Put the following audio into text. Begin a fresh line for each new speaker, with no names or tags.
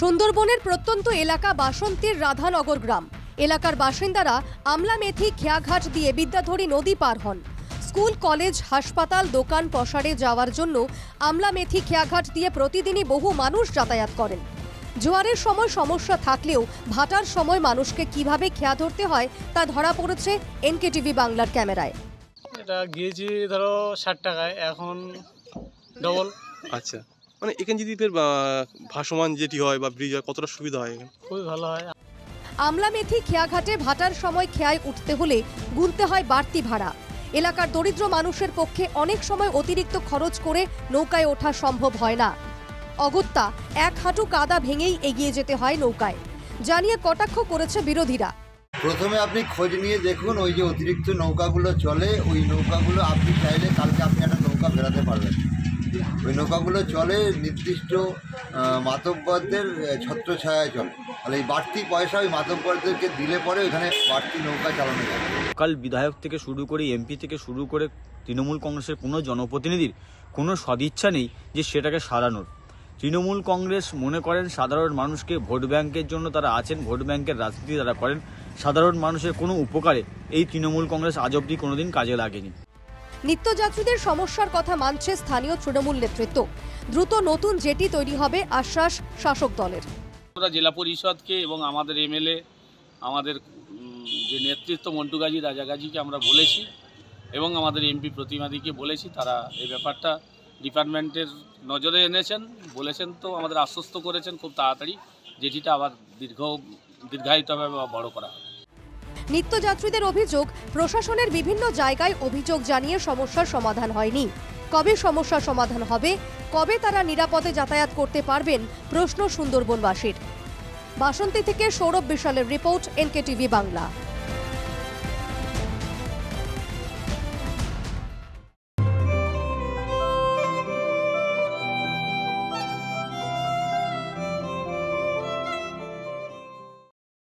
সুন্দরবনের প্রত্যন্ত এলাকা বাসন্তীর রাধানগর গ্রাম। এলাকার বাসিন্দারা আমলা মেথি খেয়াঘাট দিয়ে বিদ্যাধরী নদী পার হন। স্কুল কলেজ হাসপাতাল দোকান পসারে যাওয়ার জন্য আমলা মেথি খেয়াঘাট দিয়ে প্রতিদিনই বহু মানুষ যাতায়াত করেন। জোয়ারের সময় সমস্যা থাকলেও ভাটার সময় মানুষকে কীভাবে খেয়া ধরতে হয় তা ধরা পড়েছে এনকেটিভি বাংলার ক্যামেরায়।
এটা গিয়েছি ধরো ষাট টাকায় এখন ডবল
আচ্ছা। মানে এখানে যদি ফের ভাসমান যেটি হয় বা ব্রিজ হয় কতটা সুবিধা হয় এখানে?
খুবই ভালো হয়।
আমলা মেথি খেয়াঘাটে ভাটার সময় খেয়ায় উঠতে হলে গুনতে হয় বাড়তি ভাড়া। এলাকার দরিদ্র মানুষের পক্ষে অনেক সময় অতিরিক্ত খরচ করে নৌকায় ওঠা সম্ভব হয় না। অগত্যা এক হাঁটু কাদা ভেঙেই এগিয়ে যেতে হয় নৌকায়। জানিয়ে কটাক্ষ করেছে বিরোধীরা।
প্রথমে আপনি খোঁজ নিয়ে দেখুন ওই যে অতিরিক্ত নৌকাগুলো চলে ওই নৌকাগুলো আপনি চাইলে কালকে আপনি একটা নৌকা বেরাতে পারবেন। ওই নৌকাগুলো চলে নির্দিষ্ট মাতব্বরদের ছত্রছায়ায় চলে। তাহলে এই বাড়তি পয়সা ওই মাতব্বরদেরকে দিলে পরে ওখানে বাড়তি নৌকা চালানো যাবে
লোকাল বিধায়ক থেকে শুরু করে এমপি থেকে শুরু করে তৃণমূল কংগ্রেসের কোনো জনপ্রতিনিধির কোনো সদিচ্ছা নেই যে সেটাকে সারানোর। তৃণমূল কংগ্রেস মনে করেন সাধারণ মানুষকে ভোট ব্যাংকের জন্য তারা আছেন, ভোট ব্যাংকের রাজনীতি তারা করেন, সাধারণ মানুষের কোনো উপকারে এই তৃণমূল কংগ্রেস আজ অব্দি কোনোদিন কাজে লাগেনি।
নিত্যযাত্রীদের সমস্যার কথা মানছে স্থানীয় তৃণমূল নেতৃত্ব। দ্রুত নতুন জেটি তৈরি হবে আশ্বাস শাসক দলের।
আমরা জেলা পরিষদকে এবং আমাদের এমএলএ, আমাদের যে নেতৃত্ব মন্টু গাজী, রাজা গাজীকে আমরা বলেছি এবং আমাদের এমপি প্রতিমাদিকে বলেছি, তারা এই ব্যাপারটা ডিপার্টমেন্টের নজরে এনেছেন, বলেছেন তো, আমাদের আশ্বস্ত করেছেন খুব তাড়াতাড়ি যেটিটা আবার দীর্ঘ দীর্ঘায়িতভাবে বা বড় করা হবে।
নিত্যযাত্রীদের অভিযোগ, প্রশাসনের বিভিন্ন জায়গায় অভিযোগ জানিয়ে সমস্যার সমাধান হয়নি। কবে সমস্যার সমাধান হবে, কবে তারা নিরাপদে যাতায়াত করতে পারবেন, প্রশ্ন সুন্দরবনবাসীর। বাসন্তী থেকে সৌরভ বিশালের রিপোর্ট, এনকেটিভি বাংলা।